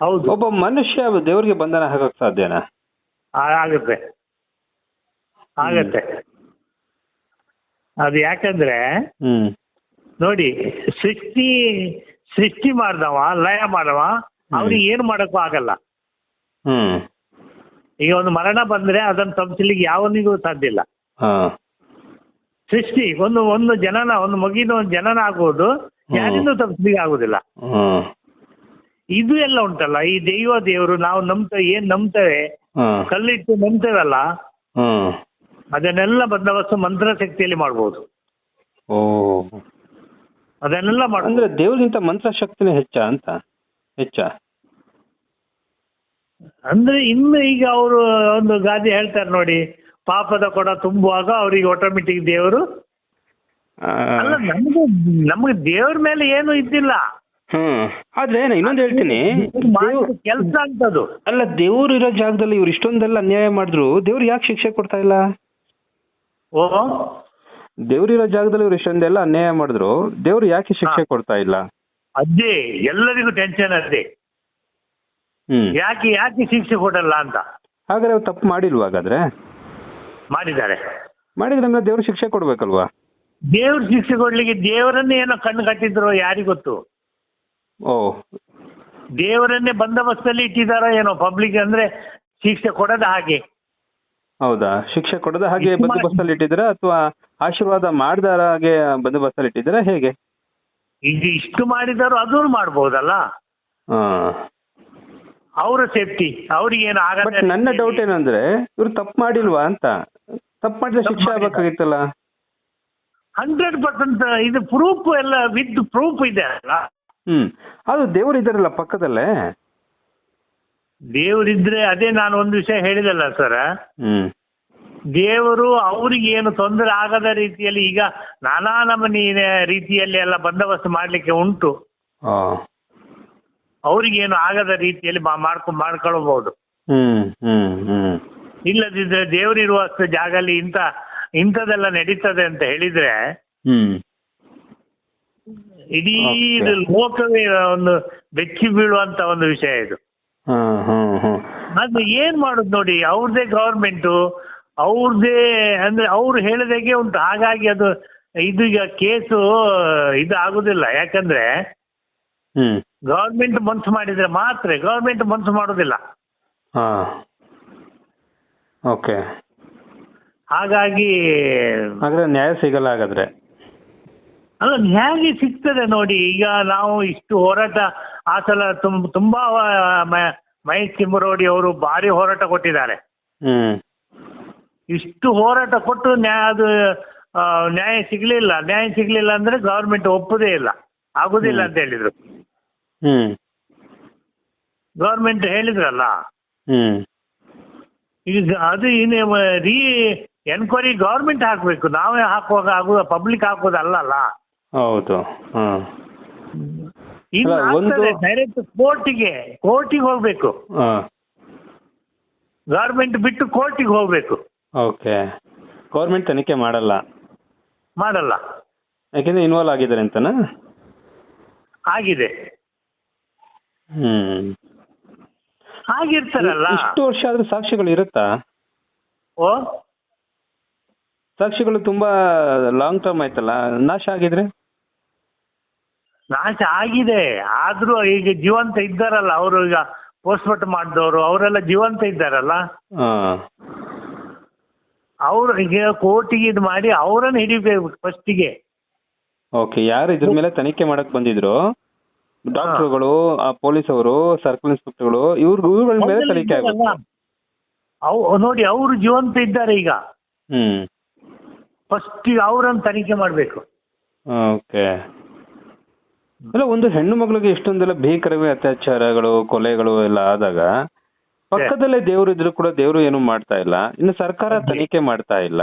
ಹೌದು. ಒಬ್ಬ ಮನುಷ್ಯ ದೇವರಿಗೆ ಬಂಧನ ಹಾಕಕ್ ಸಾಧ್ಯನಾ? ಆಗುತ್ತೆ. ಆಗತ್ತೆ. ಅದು ಯಾಕಂದ್ರೆ ಹ್ಮ್. ನೋಡಿ ಸೃಷ್ಟಿ ಸೃಷ್ಟಿ ಮಾಡ್ದವ ಲಯ ಮಾಡವ ಅವ್ರಿಗೆ ಏನ್ ಮಾಡಕ್ಕೂ ಆಗಲ್ಲ. ಹ್ಮ್. ಈಗ ಒಂದು ಮರಣ ಬಂದ್ರೆ ಅದನ್ನ ತಪ್ಪಿಸ್ಲಿಕ್ಕೆ ಯಾವನಿಗೂ ಸಾಧ್ಯ ಇಲ್ಲ ಸೃಷ್ಟಿ ಒಂದು ಒಂದು ಜನನ ಒಂದು ಮಗಿನ ಒಂದು ಜನನ ಆಗೋದು ಯಾರಿಂದ ತಪ್ಪಿಸ್ಲಿಕ್ಕೆ ಆಗುದಿಲ್ಲ. ಇದು ಎಲ್ಲ ಉಂಟಲ್ಲ ಈ ದೈವ ದೇವರು ನಾವು ನಂಬ್ತೇವೆ ಏನ್ ನಂಬ್ತೇವೆ? ಕಲ್ಲಿಟ್ಟು ನಂಬ್ತೇವಲ್ಲ? ಅದನ್ನೆಲ್ಲ ಬಂದವಸ್ತು ಮಂತ್ರ ಶಕ್ತಿಯಲ್ಲಿ ಮಾಡ್ಬೋದು. ಓ. ಅದನ್ನೆಲ್ಲ ಮಾಡ್ಬೋದು. ಅಂದ್ರೆ ದೇವ್ರಿಗಿಂತ ಮಂತ್ರ ಶಕ್ತಿನೇ ಹೆಚ್ಚ ಅಂತ ಹೆಚ್ಚ? ಅಂದ್ರೆ ಇನ್ನು ಈಗ ಅವರು ಒಂದು ಗಾದೆ ಹೇಳ್ತಾರೆ ನೋಡಿ ಪಾಪದ ಕೊಡ ತುಂಬುವಾಗ ಅವರಿಗೆ ಆಟೋಮೆಟಿಕ್ ದೇವರು. ಅಲ್ಲ ನಮ್ಗೆ ನಮ್ಗೆ ದೇವ್ರ ಮೇಲೆ ಏನು ಇದ್ದಿಲ್ಲ. ಹ್ಮ್ ಆದ್ರೆ ನಾನು ಇನ್ನೊಂದು ಹೇಳ್ತೀನಿ. ಕೆಲಸ ಅಂತದು. ಅಲ್ಲ ದೇವ್ರು ಇರೋ ಜಾಗದಲ್ಲಿ ಇವ್ರು ಇಷ್ಟೊಂದೆಲ್ಲ ಅನ್ಯಾಯ ಮಾಡಿದ್ರು ದೇವ್ರು ಯಾಕೆ ಶಿಕ್ಷೆ ಕೊಡ್ತಾ ಇಲ್ಲ? ಓ? ದೇವ್ರಿರೋ ಇರೋ ಜಾಗದಲ್ಲಿ ಇವ್ರು ಇಷ್ಟೊಂದೆಲ್ಲ ಅನ್ಯಾಯ ಮಾಡಿದ್ರು ದೇವ್ರು ಯಾಕೆ ಶಿಕ್ಷೆ ಕೊಡ್ತಾ ಇಲ್ಲ? ಅದೇ ಎಲ್ಲರಿಗೂ ಟೆನ್ಷನ್ ಅದೇ. ಹ್ಮ್. ಯಾಕೆ ಯಾಕೆ ಶಿಕ್ಷೆ ಕೊಡಲ್ಲ ಅಂತ? ಹಾಗಾದ್ರೆ ಅವ್ರು ತಪ್ಪು ಮಾಡಿಲ್ವಾ ಹಾಗಾದ್ರೆ? ಮಾಡಿದ್ದಾರೆ. ಮಾಡಿದ್ರೆ ಅಂದ್ರೆ ದೇವ್ರು ಶಿಕ್ಷೆ ಕೊಡ್ಬೇಕಲ್ವಾ? ದೇವ್ರ ಶಿಕ್ಷೆ ಕೊಡ್ಲಿಕ್ಕೆ ದೇವರನ್ನೇ ಏನೋ ಕಣ್ಣು ಕಟ್ಟಿದ್ರು ಯಾರಿಗ್ ಗೊತ್ತು ಓ. ದೇವರನ್ನೇ ಬಂದೋಬಸ್ತಲ್ಲಿ ಇಟ್ಟಿದಾರ ಏನೋ ಪಬ್ಲಿಕ್ ಅಂದ್ರೆ ಶಿಕ್ಷೆ ಕೊಡದ ಹಾಗೆ. ಹೌದಾ? ಶಿಕ್ಷೆ ಕೊಡದ ಹಾಗೆ ಬಂದೋಬಸ್ತಲ್ಲಿ ಇಟ್ಟಿದ್ದೀರಾ ಅಥವಾ ಆಶೀರ್ವಾದ ಮಾಡದ ಹಾಗೆ ಬಂದೋಬಸ್ತಲ್ಲಿ ಇಟ್ಟಿದ್ದೀರಾ ಹೇಗೆ? ಇದು ಇಷ್ಟು ಮಾಡಿದಾರು ಅದೂ ಮಾಡಬಹುದಲ್ಲ ಅವರ ಸೇಫ್ಟಿ ಅವ್ರಿಗೆ ಏನು ಬಟ್ ನನ್ನ ಡೌಟ್ ಏನಂದ್ರೆ ಇವ್ರು ತಪ್ಪು ಮಾಡಿಲ್ವಾ ಅಂತ? ತಪ್ಪು ಮಾಡಿದ್ರೆ ಶಿಕ್ಷೆ. ಆಗ್ಬೇಕಾಗಿತ್ತಲ್ಲ? ಹಂಡ್ರೆಡ್ ಪರ್ಸೆಂಟ್ ಇದು ಪ್ರೂಫ್ ಎಲ್ಲ ವಿತ್ ಪ್ರೂಫ್ ಇದೆ ಅಲ್ಲ. ಹ್ಮ್. ಅದು ದೇವ್ರು ಇದ್ದಾರಲ್ಲ ಪಕ್ಕದಲ್ಲೇ? ದೇವರಿದ್ರೆ ಅದೇ ನಾನು ಒಂದು ವಿಷಯ ಹೇಳಿದಲ್ಲ ಸರ್. ಹ್ಮ್. ದೇವರು ಅವ್ರಿಗೆ ಏನು ತೊಂದರೆ ಆಗದ ರೀತಿಯಲ್ಲಿ ಈಗ ನಾನಾ ನಮನಿ ರೀತಿಯಲ್ಲಿ ಎಲ್ಲ ಬಂದೋಬಸ್ತ್ ಮಾಡ್ಲಿಕ್ಕೆ ಉಂಟು. ಆ, ಅವ್ರಿಗೇನು ಆಗದ ರೀತಿಯಲ್ಲಿ ಮಾ- ಮಾಡ್ಕೊಂಡ್ ಮಾಡ್ಕೊಳ್ಬಹುದು ಹ್ಮ್ ಹ್ಮ್ ಹ್ಮ್. ಇಲ್ಲದಿದ್ರೆ ದೇವರಿರುವಷ್ಟು ಜಾಗಲ್ಲಿ ಇಂಥ ಇಂಥದೆಲ್ಲ ನಡೀತದೆ ಅಂತ ಹೇಳಿದ್ರೆ ಹ್ಮ್. ಇಡೀ. ಇದು ಲೋಕವೇ ಒಂದು ಬೆಚ್ಚಿ ಬೀಳುವಂತ ಒಂದು ವಿಷಯ ಇದು. ಅದು ಏನ್ ಮಾಡುದು ನೋಡಿ ಅವ್ರದೇ ಗವರ್ಮೆಂಟು ಅವ್ರದೇ ಅಂದ್ರೆ ಅವ್ರು ಹೇಳಿದಾಗೆ ಉಂಟು. ಹಾಗಾಗಿ ಅದು ಇದು ಈಗ ಕೇಸು ಇದು ಆಗುದಿಲ್ಲ. ಯಾಕಂದ್ರೆ ಹ್ಮ್. ಗವರ್ಮೆಂಟ್ ಮನ್ಸು ಮಾಡಿದ್ರೆ ಮಾತ್ರ ಗವರ್ಮೆಂಟ್ ಮನ್ಸು ಮಾಡುದಿಲ್ಲ. ಹಾ. ಓಕೆ ಹಾಗಾಗಿ ಹಾಗಾದ್ರೆ ನ್ಯಾಯ ಸಿಗಲ್ಲ ಹಾಗಾದ್ರೆ ಅಲ್ಲ ಹೇಗೆ ಸಿಗ್ತದೆ ನೋಡಿ ಈಗ ನಾವು ಇಷ್ಟು ಹೋರಾಟ ಆ ಸಲ ತುಂಬಾ ಮಹೇಶ್ ಚಿಂಬರೋಡಿ ಅವರು ಭಾರಿ ಹೋರಾಟ ಕೊಟ್ಟಿದ್ದಾರೆ. ಇಷ್ಟು ಹೋರಾಟ ಕೊಟ್ಟು ನ್ಯಾಯ ಅದು ನ್ಯಾಯ ಸಿಗ್ಲಿಲ್ಲ. ನ್ಯಾಯ ಸಿಗ್ಲಿಲ್ಲ ಅಂದ್ರೆ ಗವರ್ಮೆಂಟ್ ಒಪ್ಪುದೇ ಇಲ್ಲ. ಆಗುದಿಲ್ಲ ಅಂತ ಹೇಳಿದ್ರು. ಗವರ್ಮೆಂಟ್ ಹೇಳಿದ್ರಲ್ಲ? ಈಗ ಅದು ಇನ್ನೇ ರೀ ಎನ್ಕ್ವೈರಿ ಗವರ್ಮೆಂಟ್ ಹಾಕ್ಬೇಕು. ನಾವೇ ಹಾಕುವಾಗ ಆಗುದ ಪಬ್ಲಿಕ್ ಹಾಕೋದಲ್ಲ ಅಲ್ಲ ಹೌದು ಹಾ. ಈಗ ಅಲ್ಲ, ಒಂದು- ಡೈರೆಕ್ಟ್ ಕೋರ್ಟಿಗೆ ಕೋರ್ಟಿಗೆ ಹೋಗ್ಬೇಕು. ಹಾ. ಗವರ್ಮೆಂಟ್ ಬಿಟ್ಟು ಕೋರ್ಟಿಗೆ ಹೋಗ್ಬೇಕು. ಓಕೆ. ಗೌರ್ಮೆಂಟ್ ತನಿಖೆ ಮಾಡಲ್ಲ? ಮಾಡಲ್ಲ. ಯಾಕೆಂದ್ರೆ ಇನ್ವಾಲ್ವ್ ಆಗಿದ್ದಾರೆ ಅಂತನಾ? ಆಗಿದೆ. ಹ್ಮ್. ಆಗಿರ್ತಾರಲ್ಲ. ಇಷ್ಟು ವರ್ಷ ಆದ್ರೂ ಸಾಕ್ಷಿಗಳು ಇರುತ್ತಾ? ಓ? ಸಾಕ್ಷಿಗಳು ತುಂಬಾ ಲಾಂಗ್ ಟರ್ಮ್ ಆಯ್ತಲ್ಲ ನಾಶ ಆಗಿದ್ರೆ? ನಾಶ ಆಗಿದೆ. ಆದ್ರೂ ಈಗ ಜೀವಂತ ಇದ್ದಾರಲ್ಲ ಅವರು ಈಗ ಪೋಸ್ಟ್ಮಾರ್ಟಮ್ ಮಾಡಿದವರು ಅವರೆಲ್ಲ ಜೀವಂತ ಇದ್ದಾರಲ್ಲ? ಅವ್ರ ಈಗ ಕೋರ್ಟಿಗೆ ಇದು ಮಾಡಿ ಅವರನ್ನು ಹಿಡಿಬೇಕು ಫಸ್ಟಿಗೆ ಓಕೆ ಯಾರು ಇದ್ರ ಮೇಲೆ ತನಿಖೆ ಮಾಡಕ್ ಬಂದಿದ್ರು? ಡಾಕ್ಟರ್ಗಳು ಆ ಪೊಲೀಸ್ ಅವರು ಸರ್ಕಲ್ ಇನ್ಸ್ಪೆಕ್ಟರ್ಗಳು ಇವ್ರ ಇವ್ರ ಮೇಲೆ ತನಿಖೆ ಆಗುತ್ತೆ. ನೋಡಿ ಅವರು ಜೀವಂತ ಇದ್ದಾರೆ ಈಗ. ಹ್ಮ್. ಫಸ್ಟ್ ಅವರನ್ನು ತನಿಖೆ ಮಾಡಬೇಕು. ಓಕೆ ಅಲ್ಲ ಒಂದು ಹೆಣ್ಣು ಮಗಳಿಗೆ ಇಷ್ಟೊಂದೆಲ್ಲ ಭೀಕರವೇ ಅತ್ಯಾಚಾರಗಳು ಕೊಲೆಗಳು ಎಲ್ಲ ಆದಾಗ ಪಕ್ಕದಲ್ಲೇ ದೇವರು ಇದ್ರು ಕೂಡ ದೇವರು ಏನು ಮಾಡ್ತಾ ಇಲ್ಲ. ಇನ್ನು ಸರ್ಕಾರ ತನಿಖೆ ಮಾಡ್ತಾ ಇಲ್ಲ.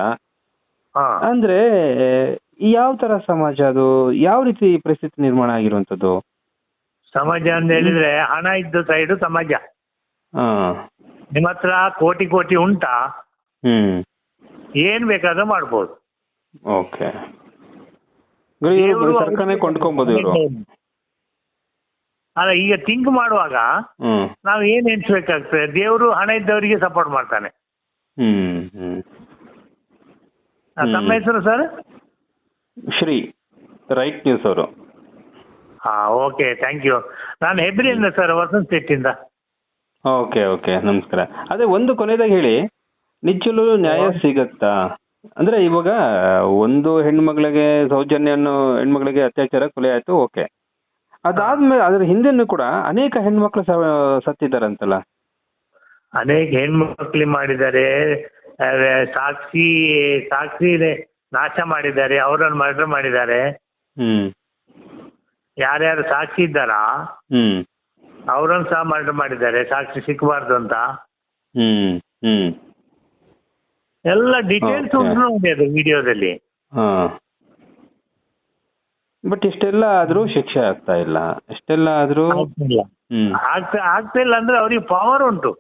ಅಂದ್ರೆ ಯಾವ ತರ ಸಮಾಜ ಅದು? ಯಾವ ರೀತಿ ಪರಿಸ್ಥಿತಿ ನಿರ್ಮಾಣ ಆಗಿರುವಂತದ್ದು ಸಮಾಜ ಅಂತ ಹೇಳಿದ್ರೆ ಹಣ ಇದ್ದ ಸೈಡ್ ಸಮಾಜ. ನಿಮ್ಮ ಹತ್ರ ಕೋಟಿ ಕೋಟಿ ಉಂಟಾ. ಹ್ಮ್. ಏನ್ ಬೇಕಾದ್ರೂ ಮಾಡ್ಬೋದು. ಓಕೆ. ಕೊಂಡ್ಕೊಬೋದು ಇವರು. ಅಲ್ಲ ಈಗ ಥಿಂಕ್ ಮಾಡುವಾಗ ನಾವು ಏನ್ ಎಣಿಸ್ಬೇಕಾಗ್ತದೆ? ದೇವರು ಹಣ ಇದ್ದವರಿಗೆ ಸಪೋರ್ಟ್ ಮಾಡ್ತಾನೆ. ಹ್ಮ್ ಹ್ಮ್. ಆ, ತಮ್ಮ ಹೆಸರು ಸರ್ ಶ್ರೀ ರೈಟ್ ನ್ಯೂಸ್ ಅವರು. ಹಾ ಓಕೆ ಥ್ಯಾಂಕ್ ಯು ನಾನು ಹೆಬ್ರಿಯಿಂದ ಸರ್ ವಸಂತ ಇಂದ ಓಕೆ ಓಕೆ ನಮಸ್ಕಾರ. ಅದೇ ಒಂದು ಕೊನೆದಾಗ ಹೇಳಿ ನಿಜಲು ನ್ಯಾಯ ಸಿಗತ್ತಾ? ಅಂದ್ರೆ ಇವಾಗ ಒಂದು ಹೆಣ್ಮಗಳಿಗೆ ಸೌಜನ್ಯನು ಹೆಣ್ಮಗಳಿಗೆ ಅತ್ಯಾಚಾರ ಕೊಲೆ ಆಯ್ತು ಓಕೆ. ಅದಾದ್ಮೇಲೆ ಅದ್ರ ಹಿಂದೆನೂ ಕೂಡ ಅನೇಕ ಹೆಣ್ಮಕ್ಳು ಸತ್ತಿದ್ದಾರೆ ಸತ್ತಿದಾರಂತಲ್ಲ ಅನೇಕ ಹೆಣ್ಮಕ್ಳು ಮಾಡಿದ್ದಾರೆ ಸಾಕ್ಷಿ ಸಾಕ್ಷಿ ನಾಶ ಮಾಡಿದ್ದಾರೆ ಅವರನ್ನು ಮರ್ಡರ್ ಮಾಡಿದ್ದಾರೆ. ಹ್ಮ್. ಯಾರ್ಯಾರು ಸಾಕ್ಷಿ ಇದ್ದಾರಾ ಹ್ಮ್. ಅವರನ್ನು ಸಹ ಮರ್ಡರ್ ಮಾಡಿದ್ದಾರೆ ಸಾಕ್ಷಿ ಸಿಕ್ಕಬಾರ್ದು ಅಂತ. ಹ್ಮ್ ಹ್ಮ್. ಎಲ್ಲ ಡೀಟೇಲ್ಸ್. ಉಂಟು ನೋಡಿ ಅದು ವಿಡಿಯೋದಲ್ಲಿ ಹಾ. ಬಟ್ ಇಷ್ಟೆಲ್ಲ ಆದ್ರೂ ಶಿಕ್ಷೆ ಆಗ್ತಾ ಇಲ್ಲ. ಇಷ್ಟೆಲ್ಲ ಆದ್ರೂ ಹ್ಮ್. ಆಗ್ತಾ ಆಗ್ತಾ ಇಲ್ಲ ಅಂದ್ರೆ ಅವ್ರಿಗೆ ಪವರ್ ಉಂಟು.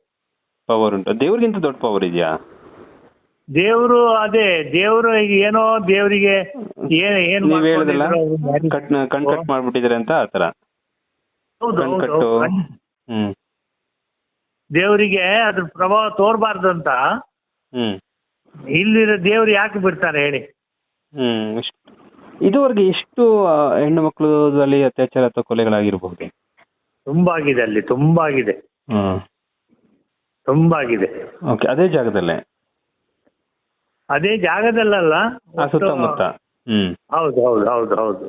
ಪವರ್ ಉಂಟು. ದೇವ್ರಿಗಿಂತ ದೊಡ್ಡ ಪವರ್ ಇದೆಯಾ? ದೇವರು ಅದೇ ದೇವರು ಏನೋ ದೇವರಿಗೆ ಏನ್ ಕಣ್ ಕಟ್ ಮಾಡ್ಬಿಟ್ಟಿದ್ರೆ ಅಂತ ಆತರ ಹೌದು, ಕಟ್ಟು. ಹ್ಮ್. ದೇವರಿಗೆ ಅದ್ರ ಪ್ರಭಾವ ತೋರ್ಬಾರ್ದು ಅಂತ ಹ್ಮ್. ಇಲ್ಲಿರೋ ದೇವ್ರು ಯಾಕೆ ಬಿಡ್ತಾರೆ ಹೇಳಿ? ಹ್ಮ್ ಇದುವರೆಗೆ ಎಷ್ಟು ಆ, ಹೆಣ್ಣು ಮಕ್ಕಳಲ್ಲಿ ಅತ್ಯಾಚಾರ ಅಥವಾ ಕೊಲೆಗಳಾಗಿರಬಹುದು? ತುಂಬಾ ಆಗಿದೆ ಅಲ್ಲಿ ತುಂಬಾ ಆಗಿದೆ ಹ್ಮ್. ತುಂಬಾ ಆಗಿದೆ ಓಕೆ ಅದೇ ಜಾಗದಲ್ಲೇ? ಅದೇ ಜಾಗದಲ್ಲಲ್ಲ ಆ ಸುತ್ತಮುತ್ತ? ಹ್ಮ್. ಹೌದು ಹೌದು ಹೌದು ಹೌದು.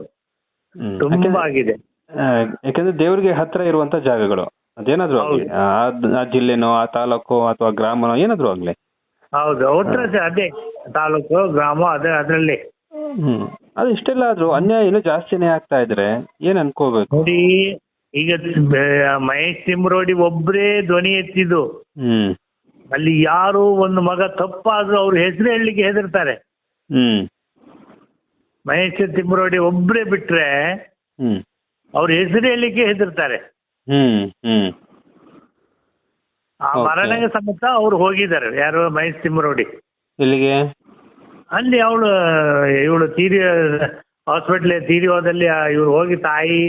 ಹ್ಮ್. ತುಂಬಾ ಯಾಕೆಂದ್ರೆ- ಆಗಿದೆ ಆ, ಯಾಕಂದ್ರೆ ದೇವ್ರಿಗೆ ಹತ್ರ ಇರುವಂತ ಜಾಗಗಳು. ಅದೇನಾದ್ರೂ ಆಗ್ಲಿ ಆ- ಆ ಜಿಲ್ಲೆನೋ ಆ ತಾಲೂಕು ಅಥವಾ ಗ್ರಾಮನೋ ಏನಾದ್ರೂ ಆಗ್ಲಿ. ಹೌದು ಒಟ್ಟರೆ ಅದೇ ತಾಲೂಕು ಗ್ರಾಮ ಅದೇ ಅದರಲ್ಲಿ. ಹ್ಮ್. ಅದು ಇಷ್ಟೆಲ್ಲ ಆದ್ರೂ ಅನ್ಯಾಯ ಇನ್ನೂ ಜಾಸ್ತಿನೇ ಆಗ್ತಾ ಇದ್ರೆ ಏನ್ ಅನ್ಕೋಬೇಕು? ನೋಡಿ ಈಗ ಬೆ- ಮಹೇಶ್ ತಿಮ್ರೋಡಿ ಒಬ್ರೇ ಧ್ವನಿ ಎತ್ತಿದ್ದು. ಹ್ಮ್. ಅಲ್ಲಿ ಯಾರು ಒಂದು ಮಗ ತಪ್ಪಾದ್ರೂ ಅವ್ರ ಹೆಸರು ಹೇಳಲಿಕ್ಕೆ ಹೆದರ್ತಾರೆ. ಹ್ಮ್. ಮಹೇಶ್ ತಿಮ್ರೋಡಿ ಒಬ್ರೇ ಬಿಟ್ರೆ ಹ್ಮ್. ಅವ್ರ ಹೆಸರು ಹೇಳಲಿಕ್ಕೆ ಹೆದರ್ತಾರೆ. ಹ್ಮ್ ಹ್ಮ್. ಆ. ಮರಣಗೆ ಸಮೇತ ಅವ್ರು ಹೋಗಿದ್ದಾರೆ ಯಾರು ಮಹೇಶ್ ತಿಮ್ಮರೋಡಿ ಇಲ್ಲಿಗೆ ಅಲ್ಲಿ ಅವಳು ಇವಳು ತೀರಿ ಹಾಸ್ಪಿಟ್ಲ್ ತೀರಿ ಹೋದಲ್ಲಿ ಇವ್ರು ಹೋಗಿ ತಾಯಿ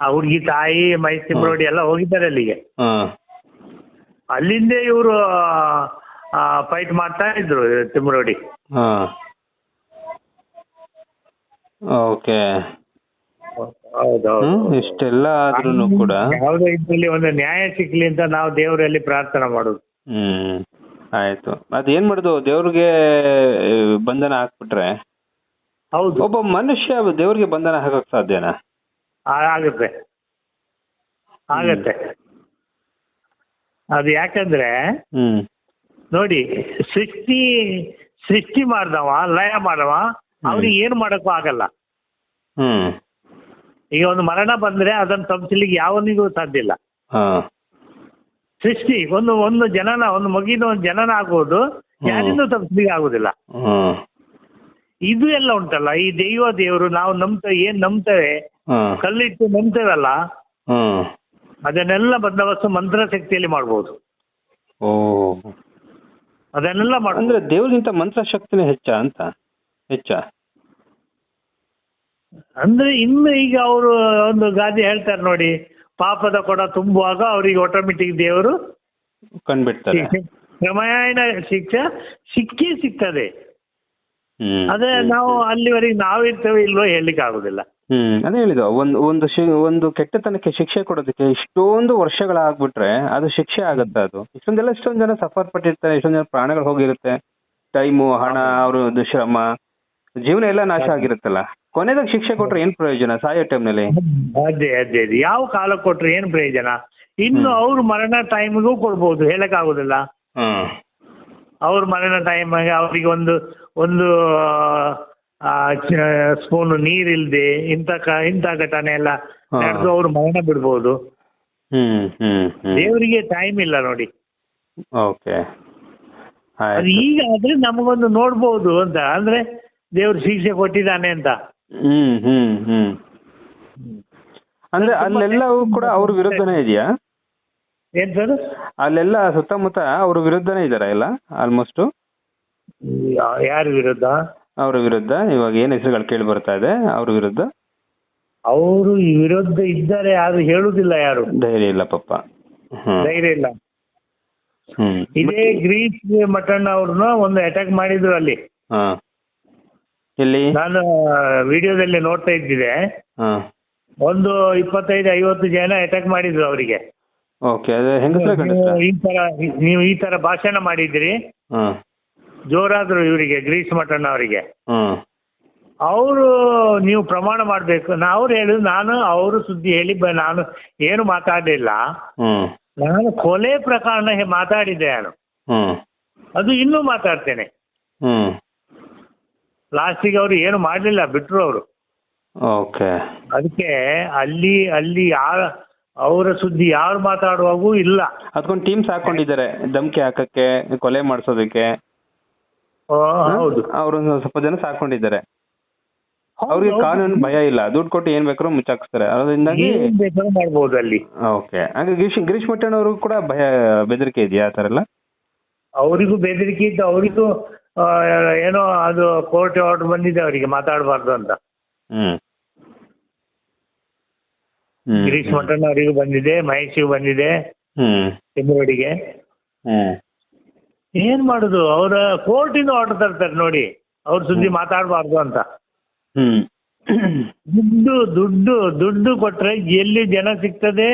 ಆ ಹುಡುಗಿ ತಾಯಿ ಮಹೇಶ್ ತಿಮ್ಮರೋಡಿ ಎಲ್ಲ ಹೋಗಿದ್ದಾರೆ ಅಲ್ಲಿಗೆ. ಅಲ್ಲಿಂದೇ ಇವರು ಫೈಟ್ ಮಾಡ್ತಾ ಇದ್ರು ತಿಮ್ಮರೋಡಿ ಓಕೆ ಹೌದೌದು. ಹ್ಮ್ ಇಷ್ಟೆಲ್ಲ ಆದ್ರೂ ಕೂಡ. ಯಾವುದೇ ಇದ್ರಲ್ಲಿ ಒಂದು ನ್ಯಾಯ ಸಿಗ್ಲಿ ಅಂತ ನಾವು ದೇವರಲ್ಲಿ ಪ್ರಾರ್ಥನೆ ಮಾಡೋದು. ಹ್ಮ್ ಆಯ್ತು. ಅದೇನ್ ಮಾಡುದು? ದೇವ್ರಿಗೆ ಬಂಧನ ಹಾಕ್ಬಿಟ್ರೆ? ಹೌದು. ಒಬ್ಬ ಮನುಷ್ಯ ದೇವ್ರಿಗೆ ಬಂಧನ ಹಾಕಕ್ ಸಾಧ್ಯನಾ? ಆಗುತ್ತೆ. ಆಗತ್ತೆ. ಅದು ಯಾಕಂದ್ರೆ ಹ್ಮ್. ನೋಡಿ ಸೃಷ್ಟಿ ಸೃಷ್ಟಿ ಮಾಡ್ದವ ಲಯ ಮಾಡವ ಅವ್ರಿಗೆ ಏನ್ ಮಾಡಕ್ಕೂ ಆಗಲ್ಲ. ಹ್ಮ್. ಈಗ ಒಂದು ಮರಣ ಬಂದ್ರೆ ಅದನ್ನ ತಪ್ಪಿಸ್ಲಿಕ್ಕೆ ಯಾವನಿಗೂ ಸಾಧ್ಯ ಇಲ್ಲ. ಹಾ. ಸೃಷ್ಟಿ ಒಂದು ಒಂದು ಜನನ ಒಂದು ಮಗಿನ ಒಂದು ಜನನ ಆಗೋದು ಯಾರಿಂದ ತಪ್ಪಿಸ್ಲಿಕ್ಕೆ ಆಗುದಿಲ್ಲ. ಇದು ಎಲ್ಲ ಉಂಟಲ್ಲ ಈ ದೈವ ದೇವರು ನಾವು ನಂಬ್ತೇವೆ ಏನ್ ನಂಬ್ತೇವೆ? ಕಲ್ಲಿಟ್ಟು ನಂಬ್ತೇವಲ್ಲ? ಅದನ್ನೆಲ್ಲ ಬಂದವಸ್ತು ಮಂತ್ರ ಶಕ್ತಿಯಲ್ಲಿ ಮಾಡ್ಬೋದು. ಓ. ಅದನ್ನೆಲ್ಲ ಮಾಡ ಅಂದ್ರೆ ದೇವರಿಗಿಂತ ಮಂತ್ರ ಶಕ್ತಿನೇ ಹೆಚ್ಚ ಅಂತ? ಹೆಚ್ಚ. ಅಂದ್ರೆ ಇನ್ನು ಈಗ ಅವರು ಒಂದು ಗಾದೆ ಹೇಳ್ತಾರೆ ನೋಡಿ ಪಾಪದ ಕೊಡ ತುಂಬುವಾಗ ಅವರಿಗೆ ಆಟೋಮೆಟಿಕ್ ದೇವರು ಕಂಡ್ಬಿಡ್ತಾರೆ ರಮಾಯಣ ಶಿಕ್ಷೆ ಸಿಕ್ಕೇ ಸಿಗ್ತದೆ. ಅದೇ ನಾವು ಅಲ್ಲಿವರೆಗೆ ನಾವಿರ್ತೇವೆ ಇಲ್ವೋ ಹೇಳಲಿಕ್ಕೆ ಆಗುದಿಲ್ಲ. ಹ್ಮ್ ಅದೇ ಹೇಳಿದ ಒಂದು ಒಂದು ಒಂದು ಕೆಟ್ಟತನಕ್ಕೆ ಶಿಕ್ಷೆ ಕೊಡೋದಕ್ಕೆ ಇಷ್ಟೊಂದು ವರ್ಷಗಳಾಗ್ಬಿಟ್ರೆ ಅದು ಶಿಕ್ಷೆ ಆಗತ್ತೆ ಅದು. ಇಷ್ಟೊಂದೆಲ್ಲ ಇಷ್ಟೊಂದು ಜನ ಸಫರ್ ಪಟ್ಟಿರ್ತಾರೆ ಇಷ್ಟೊಂದು ಜನ ಪ್ರಾಣಗಳು ಹೋಗಿರುತ್ತೆ. ಟೈಮು ಹಣ ಅವರು ಶ್ರಮ ಜೀವನ ಎಲ್ಲ ನಾಶ ಆಗಿರುತ್ತಲ್ಲ? ಕೊನೆದಾಗ ಶಿಕ್ಷೆ ಕೊಟ್ರೆ ಏನ್ ಪ್ರಯೋಜನ ಸಾಯೋ ಟೈಮ್ನಲ್ಲಿ? ಅದೇ ಅದೇ ಅದೇ. ಯಾವ ಕಾಲ ಕೊಟ್ರೆ ಏನ್ ಪ್ರಯೋಜನ? ಇನ್ನು ಅವ್ರ ಮರಣ ಟೈಮ್ಗೂ ಕೊಡ್ಬೋದು ಹೇಳಕ್ ಆಗುದಿಲ್ಲ ಅವ್ರ ಮರಣ ಟೈಮ್ ಅವರಿಗೆ ಒಂದು ಒಂದು ಸ್ಪೂನ್ ನೀರಿಲ್ದೆ ಇಂಥ ಕ- ಇಂಥ ಘಟನೆ ಎಲ್ಲ. ನಡೆದು ಅವ್ರು ಮರಣ ಬಿಡ್ಬೋದು. ದೇವರಿಗೆ ಟೈಮ್ ಇಲ್ಲ ನೋಡಿ. ಓಕೆ. ಈಗ ಆದ್ರೆ ನಮಗೊಂದು ನೋಡ್ಬೋದು ಅಂತ. ಅಂದ್ರೆ ದೇವ್ರು ಶಿಕ್ಷೆ ಕೊಟ್ಟಿದ್ದಾನೆ ಅಂತ. ಹ್ಮ್ ಹ್ಮ್ ಹ್ಮ್. ಅಂದ್ರೆ ಅಲ್ಲೆಲ್ಲವೂ ಕೂಡ ಅವ್ರ ವಿರುದ್ಧನೇ ಇದೆಯಾ? ಏನ್ ಸರ್? ಅಲ್ಲೆಲ್ಲ ಸುತ್ತಮುತ್ತ ಅವ್ರ ವಿರುದ್ಧನೇ ಇದಾರ ಎಲ್ಲ ಆಲ್ಮೋಸ್ಟ್ ಯಾರ ವಿರುದ್ಧ? ಅವ್ರ ವಿರುದ್ಧ ಇವಾಗ ಏನ್ ಹೆಸರುಗಳು ಕೇಳಿ ಬರ್ತಾ ಇದೆ ಅವ್ರ ವಿರುದ್ಧ? ಅವರು ವಿರುದ್ಧ ಇದ್ದಾರೆ ಯಾರು ಹೇಳುದಿಲ್ಲ ಯಾರು. ಧೈರ್ಯ ಇಲ್ಲ ಪಾಪ. ಹ್ಮ್. ಧೈರ್ಯ ಇಲ್ಲ. ಹ್ಮ್. ಇದೇ ಗ್ರೀಸ್ ಮಟನ್ ಅವ್ರನ್ನ ಒಂದು ಅಟ್ಯಾಕ್ ಮಾಡಿದ್ರು ಅಲ್ಲಿ. ಹಾ. ಎಲ್ಲಿ ನಾನು ವಿಡಿಯೋದಲ್ಲಿ ನೋಡ್ತಾ ಇದ್ದಿದೆ. ಹಾ. ಒಂದು ಇಪ್ಪತ್ತೈದು ಐವತ್ತು ಜನ ಅಟ್ಯಾಕ್ ಮಾಡಿದ್ರು ಅವರಿಗೆ. ಓಕೆ ಅದು ಹೆಂಗಸ್ರ ಗಂಡಸ್ರ ಈ ತರ ನೀವು ಈ ತರ ಭಾಷಣ ಮಾಡಿದ್ರಿ. ಹಾ. ಜೋರಾದ್ರು ಇವರಿಗೆ ಗ್ರೀಸ್ ಮಟನ್ ಅವರಿಗೆ. ಅವರು ನೀವು ಪ್ರಮಾಣ ಮಾಡಬೇಕು. ಅವ್ರು ಹೇಳಿದ್ರು ನಾನು ಅವರು ಸುದ್ದಿ ಹೇಳಿ ಬ- ನಾನು ಏನು ಮಾತಾಡಲಿಲ್ಲ ಹ್ಮ್ ನಾನು ಕೊಲೆ ಪ್ರಕರಣ ಹೆ- ಮಾತಾಡಿದ್ದೆ ನಾನು. ಹ್ಮ್ ಅದು ಇನ್ನೂ ಮಾತಾಡ್ತೇನೆ. ಹ್ಮ್ ಲಾಸ್ಟಿಗೆ ಅವರು ಏನು ಮಾಡಲಿಲ್ಲ ಬಿಟ್ರು ಅವರು. ಓಕೆ ಅದಕ್ಕೆ ಅಲ್ಲಿ ಅಲ್ಲಿ ಯಾರ ಅವರ ಸುದ್ದಿ ಯಾರು ಮಾತಾಡುವಾಗೂ ಇಲ್ಲ. ಅದಕ್ಕೊಂದು ಟೀಮ್ಸ್ ಹಾಕೊಂಡಿದ್ದಾರೆ ಧಮ್ಕಿ ಹಾಕಕ್ಕೆ ಕೊಲೆ ಮಾಡಿಸೋದಕ್ಕೆ. ಆ, ಹೌದು. ಅವರು ಸ್ವಲ್ಪ ಜನ ಸಾಕೊಂಡಿದ್ದಾರೆ ಅವ್ರಿಗೆ ಕಾನೂನು ಭಯ ಇಲ್ಲ. ದುಡ್ಡು ಕೊಟ್ಟು ಏನ್ ಬೇಕಾದ್ರೂ ಮುಚ್ಚಾಕ್ಸ್ತಾರೆ. ಅದರಿಂದಾಗಿ ಏನ್ ಬೇಕಾದ್ರೂ ಮಾಡ್ಬೋದು ಅಲ್ಲಿ. ಓಕೆ ಹಾಗೆ ಗಿರೀಶ್ ಗಿರೀಶ್ ಮಟ್ಟಣ್ಣ ಅವರು ಕೂಡ ಭಯ ಬೆದರಿಕೆ ಇದೆಯಾ ಆತರ ಥರ ಎಲ್ಲ? ಅವರಿಗೂ ಬೆದರಿಕೆ ಇದ್ದು ಅವರಿಗೂ ಏನೋ ಅದು ಕೋರ್ಟ್ ಆರ್ಡರ್ ಬಂದಿದೆ ಅವರಿಗೆ ಮಾತಾಡಬಾರ್ದು ಅಂತ. ಗಿರೀಶ್ ಮಠನ್ ಅವರಿಗೂ ಬಂದಿದೆ ಮಹೇಶಿಗೂ ಬಂದಿದೆ ತಿಮ್ಮರಡಿಗೆ. ಏನ್ ಮಾಡುದು? ಅವರ ಕೋರ್ಟಿಂದ ಆರ್ಡರ್ ತರ್ತಾರೆ ನೋಡಿ. ಅವ್ರ ಸುದ್ದಿ ಮಾತಾಡಬಾರ್ದು ಅಂತ. ದುಡ್ಡು ದುಡ್ಡು ದುಡ್ಡು ಕೊಟ್ರೆ ಎಲ್ಲಿ ಜನ ಸಿಗ್ತದೆ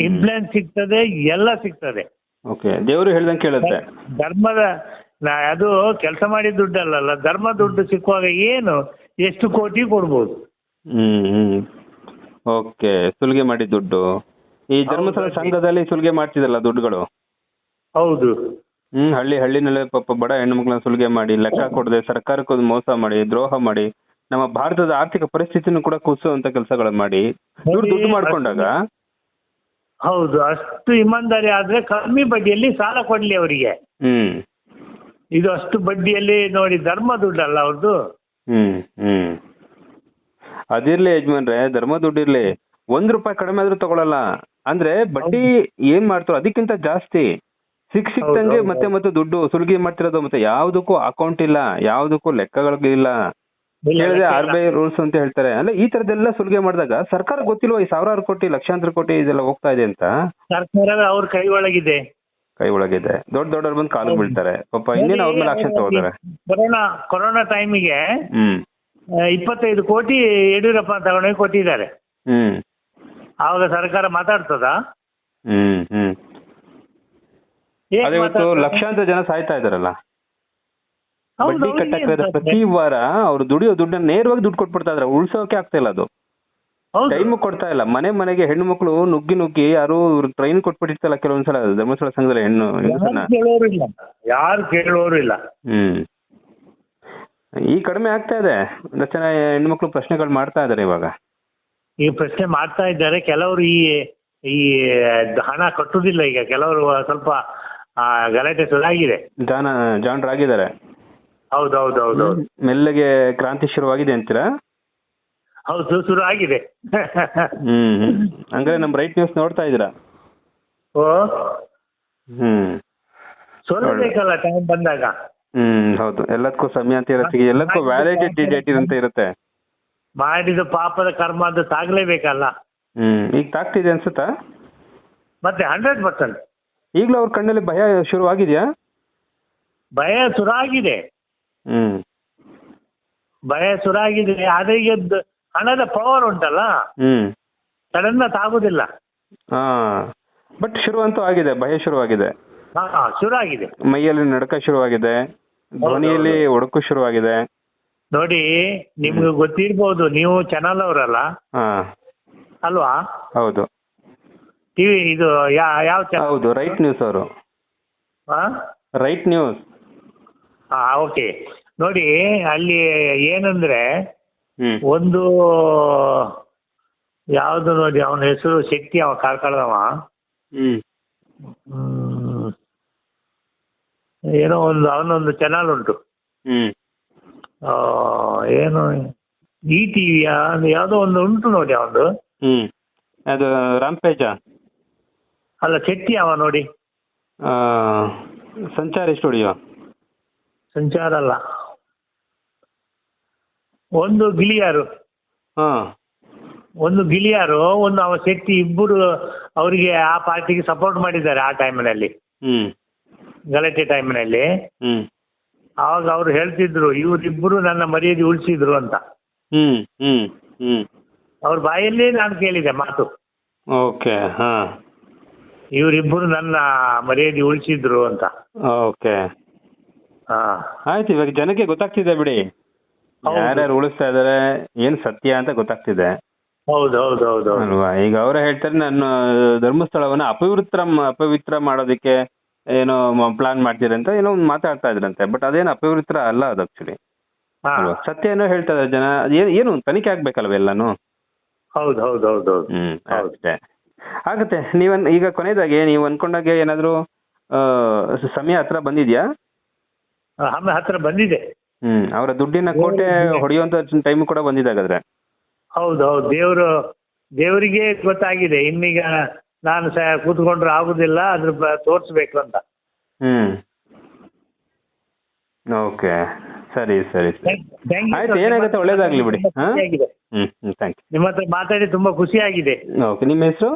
ಇಂಪ್ಲೆನ್ಸ್ ಸಿಗ್ತದೆ ಎಲ್ಲ ಸಿಗ್ತದೆ. ಓಕೆ. ದೇವರು ಹೇಳ್ದಂಗೆ ಕೇಳುತ್ತೆ. ಧರ್ಮದ ನಾ ಅದು ಕೆಲಸ ಮಾಡಿದ ಅಲ್ಲಲ್ಲ ಧರ್ಮ ದುಡ್ಡು ಸಿಕ್ಕುವಾಗ ಏನು? ಎಷ್ಟು ಕೋಟಿ ಕೊಡ್ಬೋದು? ಹ್ಮ್ ಹ್ಮ್. ಓಕೆ ಸುಲಿಗೆ ಮಾಡಿ ದುಡ್ಡು. ಈ ಧರ್ಮಸ್ಥಳ ಸಂಘದಲ್ಲಿ ಸುಲಿಗೆ ಮಾಡ್ತಿದಲ್ಲ ದುಡ್ಡುಗಳು? ಹೌದು. ಹ್ಮ್ ಹಳ್ಳಿ ಹಳ್ಳಿನಲ್ಲೇ ಪಾಪ ಬಡ ಹೆಣ್ಮಕ್ಳನ್ನ ಸುಲಿಗೆ ಮಾಡಿ ಲೆಕ್ಕ ಕೊಡದೆ ಸರ್ಕಾರಕ್ಕೆ ಮೋಸ ಮಾಡಿ ದ್ರೋಹ ಮಾಡಿ ನಮ್ಮ ಭಾರತದ ಆರ್ಥಿಕ ಪರಿಸ್ಥಿತಿನೂ ಕೂಡ ಕುಸಿಸುವಂತ ಕೆಲಸಗಳು ಮಾಡಿ ಇವ್ರು ದುಡ್ಡು ಮಾಡ್ಕೊಂಡಾಗ? ಹೌದು ಅಷ್ಟು ಇಮಾನ್ದಾರಿ ಆದ್ರೆ ಕಮ್ಮಿ ಬಡ್ಡಿಯಲ್ಲಿ ಸಾಲ ಕೊಡ್ಲಿ ಅವರಿಗೆ. ಹ್ಮ್. ಇದು ಅಷ್ಟು ಬಡ್ಡಿಯಲ್ಲಿ ನೋಡಿ ಧರ್ಮ ದುಡ್ಡಲ್ಲ ಅವ್ರದ್ದು ಹ್ಮ್ ಹ್ಮ್. ಅದಿರ್ಲಿ ಯಜಮಾನ್ರೆ ಧರ್ಮ ದುಡ್ಡಿರ್ಲಿ. ಒಂದ್ ರೂಪಾಯಿ ಕಡಿಮೆ ಆದ್ರೂ ತಗೊಳಲ್ಲ. ಅಂದ್ರೆ ಬಡ್ಡಿ ಏನ್ ಮಾಡ್ತಾರೋ ಅದಕ್ಕಿಂತ ಜಾಸ್ತಿ. ಸಿಕ್ ಸಿಕ್ತಂಗೆ ಮತ್ತೆ ಮತ್ತೆ ದುಡ್ಡು ಸುಲಿಗೆ ಮಾಡ್ತಿರೋದು ಮತ್ತೆ ಯಾವ್ದಕ್ಕೂ ಅಕೌಂಟ್ ಇಲ್ಲ ಯಾವ್ದಕ್ಕೂ ಲೆಕ್ಕಗಳಿಲ್ಲ ಹೇಳಿದ್ರೆ ಆರ್ ಬಿ ಐ ರೂಲ್ಸ್ ಅಂತ ಹೇಳ್ತಾರೆ. ಅಂದ್ರೆ ಈ ತರದೆಲ್ಲ ಸುಲಿಗೆ ಮಾಡಿದಾಗ ಸರ್ಕಾರ ಗೊತ್ತಿಲ್ವಾ ಈ ಸಾವಿರಾರು ಕೋಟಿ ಲಕ್ಷಾಂತರ ಕೋಟಿ ಇದೆಲ್ಲ ಹೋಗ್ತಾ ಇದೆ ಅಂತ? ಸರ್ಕಾರ ಅವ್ರ ಕೈ ಒಳಗಿದೆ. ಕೈ ಒಳಗಿದೆ. ದೊಡ್ಡ ದೊಡ್ಡವ್ರು ಬಂದು ಕಾಲು ಬೀಳ್ತಾರೆ. ಪಾಪ ಇನ್ನೇನು ಅವ್ರ ಮೇಲೆ ಆಕ್ಷನ್ ತಗೋತಾರೆ? ಕೊರೋನಾ ಕೊರೋನಾ ಟೈಮಿಗೆ ಹ್ಮ್. ಇಪ್ಪತ್ತೈದು ಕೋಟಿ ಯಡಿಯೂರಪ್ಪ ತಗೊಂಡೋಗಿ ಕೊಟ್ಟಿದ್ದಾರೆ. ಹ್ಮ್. ಆವಾಗ ಸರ್ಕಾರ ಮಾತಾಡ್ತದ? ಹ್ಮ್ ಹ್ಮ್. ಅದೇ ಇವತ್ತು ಲಕ್ಷಾಂತರ ಜನ ಸಾಯ್ತಾ ಇದಾರಲ್ಲ ಬಡ್ಡಿ ಅವ್ರಿಗೆ ಪ್ರತಿ ವಾರ ಅವ್ರು ದುಡಿಯೋ ದುಡ್ಡನ್ನ ನೇರವಾಗಿ ದುಡ್ಡು ಕೊಟ್ಬಿಡ್ತಾ ಇದಾರೆ. ಉಳ್ಸೋಕೆ ಆಗ್ತಾ ಇಲ್ಲ ಅದು. ಹೌದು. ಟೈಮ್ ಕೊಡ್ತಾ ಇಲ್ಲ. ಮನೆ ಮನೆಗೆ ಹೆಣ್ಣು ಮಕ್ಕಳು ನುಗ್ಗಿ ನುಗ್ಗಿ ಯಾರು ಟ್ರೈನ್ ಕೊಟ್ಬಿಟ್ಟಿರ್ತಲ್ಲ ಕೆಲವೊಂದ್ಸಲ ಧರ್ಮಸ್ಥಳ ಸಂಘದಲ್ಲಿ ಹೆಣ್ಣು ಹೆಂಗಸನ್ನ ಯಾರು ಕೇಳೋರು ಇಲ್ಲ. ಯಾರು ಕೇಳೋರು ಇಲ್ಲ. ಹ್ಮ್. ಈ ಕಡಿಮೆ ಆಗ್ತಾ ಇದೆ. ಒಂದಷ್ಟು ಜನ ಹೆಣ್ಮಕ್ಳು ಪ್ರಶ್ನೆಗಳು ಮಾಡ್ತಾ ಇದಾರೆ ಇವಾಗ. ಈ ಪ್ರಶ್ನೆ ಮಾಡ್ತಾ ಇದ್ದಾರೆ. ಕೆಲವರು ಈ ಈ ಹಣ ಕಟ್ಟುದಿಲ್ಲ ಈಗ. ಕೆಲವರು ಸ್ವಲ್ಪ ಆ, ಗಲಾಟೆ ಶುರುವಾಗಿದೆ. ಜಾನ ಜಾಣರಾಗಿದ್ದಾರೆ. ಆಗಿದ್ದಾರೆ ಹೌದು ಹೌದು ಹೌದು ಮೆಲ್ಲಗೆ ಕ್ರಾಂತಿ ಶುರುವಾಗಿದೆ ಅಂತೀರಾ? ಹೌದು ಶುರು ಆಗಿದೆ. ಹ್ಮ್. ಹಂಗಾರೆ ನಮ್ ರೈಟ್ ನ್ಯೂಸ್ ನೋಡ್ತಾ ಇದೀರಾ ಓ? ಹ್ಮ್. ಸೋಲ್ಬೇಕಲ್ಲ ಟೈಮ್ ಬಂದಾಗ. ಹ್ಮ್ ಹೌದು. ಎಲ್ಲದಕ್ಕೂ ಸಮಯ ಅಂತ ಇರುತ್ತೆ. ಈಗ ಎಲ್ಲದಕ್ಕೂ ವ್ಯಾಲಿಡಿಟಿ ಡೇಟ್ ಅಂತ ಇರುತ್ತೆ. ಮಾಡಿದ ಪಾಪದ ಕರ್ಮ ಅಂತ ತಾಗ್ಲೇಬೇಕಲ್ಲ. ಹ್ಮ್ ಈಗ ತಾಗ್ತಿದೆ ಅನ್ಸುತ್ತಾ? ಮತ್ತೆ ಹಂಡ್ರೆಡ್ ಪರ್ಸೆಂಟ್ ಈಗಲೂ ಅವ್ರ ಕಣ್ಣಲ್ಲಿ ಭಯ ಶುರುವಾಗಿದ್ಯಾ? ಭಯ ಶುರುವಾಗಿದೆ. ಹ್ಮ್. ಭಯ ಶುರುವಾಗಿದೆ. ಆದ್ರೆ ಈಗ ದ- ಹಣದ ಪವರ್ ಉಂಟಲ್ಲ? ಹ್ಮ್. ಸಡನ್ ಆಗುದಿಲ್ಲ. ಹಾ. ಬಟ್ ಶುರುವಂತೂ ಆಗಿದೆ ಭಯ ಶುರುವಾಗಿದೆ. ಹಾ ಆಗಿದೆ ಮೈಯಲ್ಲಿ ನಡಕ ಶುರುವಾಗಿದೆ ಧ್ವನಿಯಲ್ಲಿ ಒಡಕು ಶುರುವಾಗಿದೆ. ನೋಡಿ ನಿಮ್ಗೆ ಗೊತ್ತಿರ್ಬೋದು ನೀವು ಚಾನಲ್ ಅವರಲ್ಲ? ಹಾ. ಅಲ್ವಾ? ಹೌದು. ಟಿವಿ ಇದು ಯಾವ ಚಾನಲ್ ಹೌದು ರೈಟ್ ನ್ಯೂಸ್ ಅವರು. ರೈಟ್ ನ್ಯೂಸ್ ಹಾ ಓಕೆ ನೋಡಿ ಅಲ್ಲಿ ಏನಂದ್ರೆ ಒಂದು ಯಾವ್ದು ನೋಡಿ ಅವನ ಹೆಸರು ಶಕ್ತಿ ಅವ ಕಾರ್ಕಳದವ. ಏನೋ ಒಂದು ಅವನೊಂದು ಚಾನಲ್ ಉಂಟು. ಏನು ಇ ಟಿವಿಯ ಯಾವುದೋ ಒಂದು ಉಂಟು ನೋಡಿ ಅವನು ಹ್ಮ್. ಅದು ರಾಮ್ಪೇಜ ಅಲ್ಲ ಶೆಟ್ಟಿ ಅವ ನೋಡಿ. ಆ, ಸಂಚಾರಿ ಸ್ಟುಡಿಯೋ ಸಂಚಾರ ಅಲ್ಲ. ಒಂದು ಗಿಳಿಯಾರು. ಹಾ. ಒಂದು ಗಿಳಿಯಾರು ಒಂದು ಅವ ಶಕ್ತಿ ಇಬ್ಬರು ಅವರಿಗೆ ಆ ಪಾರ್ಟಿಗೆ ಸಪೋರ್ಟ್ ಮಾಡಿದ್ದಾರೆ ಆ ಟೈಮ್ನಲ್ಲಿ ಹ್ಮ್. ಗಲಾಟೆ ಟೈಮ್ನಲ್ಲಿ ಹ್ಮ್. ಆವಾಗ ಅವ್ರು ಹೇಳ್ತಿದ್ರು ಇವರಿಬ್ಬರು ನನ್ನ ಮರ್ಯಾದೆ ಉಳಿಸಿದ್ರು ಅಂತ. ಹ್ಮ್ ಹ್ಮ್ ಹ್ಮ್. ಅವ್ರ ಬಾಯಲ್ಲಿ ನಾನು ಕೇಳಿದೆ ಮಾತು. ಓಕೆ ಹಾ. ಇವರಿಬ್ಬರು ನನ್ನ ಮರ್ಯಾದೆ ಉಳಿಸಿದ್ರು ಅಂತ. ಓಕೆ. ಹಾ. ಆಯ್ತು ಇವಾಗ ಜನಕ್ಕೆ ಗೊತ್ತಾಗ್ತಿದೆ ಬಿಡಿ. ಯಾರ್ಯಾರು ಉಳಿಸ್ತಾ ಇದಾರೆ ಏನ್ ಸತ್ಯ ಅಂತ ಗೊತ್ತಾಗ್ತಿದೆ. ಹೌದು ಹೌದು ಹೌದು ಹೌದು. ಅಲ್ವಾ? ಈಗ ಅವರೇ ಹೇಳ್ತಾರೆ ನಾನು ಧರ್ಮಸ್ಥಳವನ್ನ ಅಪವಿತ್ರ ಅಪವಿತ್ರ ಮಾಡೋದಕ್ಕೆ ಏನೋ ಪ್ಲಾನ್ ಮಾಡ್ತೀರಿ ಅಂತ ಏನೋ ಒಂದು ಮಾತಾಡ್ತಾ ಇದ್ರಂತೆ. ಬಟ್ ಅದೇನು ಅಪವಿತ್ರ ಅಲ್ಲ ಅದು ಆಕ್ಚುಲಿ ಹಾ. ಸತ್ಯ ಏನೋ ಹೇಳ್ತಾ ಇದಾರೆ ಜನ. ಏನು ಏನು ತನಿಖೆ ಆಗ್ಬೇಕಲ್ವ ಎಲ್ಲಾನು? ಹೌದು ಹೌದು ಹೌದು ಹೌದು. ಹ್ಮ್. ಅಷ್ಟೇ. ಆಗತ್ತೆ. ನೀವನ್ ಈಗ ಕೊನೆಯದಾಗಿ ನೀವು ಅನ್ಕೊಂಡಾಗೆ ಏನಾದ್ರು ಆ, ಸಮಯ ಹತ್ರ ಬಂದಿದ್ಯಾ? ಹತ್ರ ಬಂದಿದೆ. ಹ್ಮ್ ಅವರ ದುಡ್ಡಿನ ಕೋಟೆ ಹೊಡೆಯುವಂತ ಟೈಮ್ ಕೂಡ ಬಂದಿದ್ದಾಗಾದ್ರೆ? ಹೌದು ಹೌದು. ದೇವರು ದೇವರಿಗೆ ಗೊತ್ತಾಗಿದೆ. ಇನ್ನೀಗ ನಾನು ಸಹ ಕೂತ್ಕೊಂಡ್ರೆ ಆಗುದಿಲ್ಲ ಅದ್ರ ಬ- ತೋರ್ಸ್ಬೇಕು ಅಂತ. ಹ್ಮ್. ಓಕೆ. ಸರಿ ಸರಿ ಸರಿ. Thank you, ಆಯ್ತು sir. ಏನಾಗುತ್ತೆ ಒಳ್ಳೇದಾಗ್ಲಿ ಬಿಡಿ. ಹಾ? ಖುಷಿಯಾಗಿದೆ. ಹ್ಮ್ ಹ್ಮ್ ಥ್ಯಾಂಕ್ ನಿಮ್ಮ ಹತ್ರ ಮಾತಾಡಿ ತುಂಬಾ ಖುಷಿ ಆಗಿದೆ ಯು ಓಕೆ ನಿಮ್ಮ ಹೆಸರು?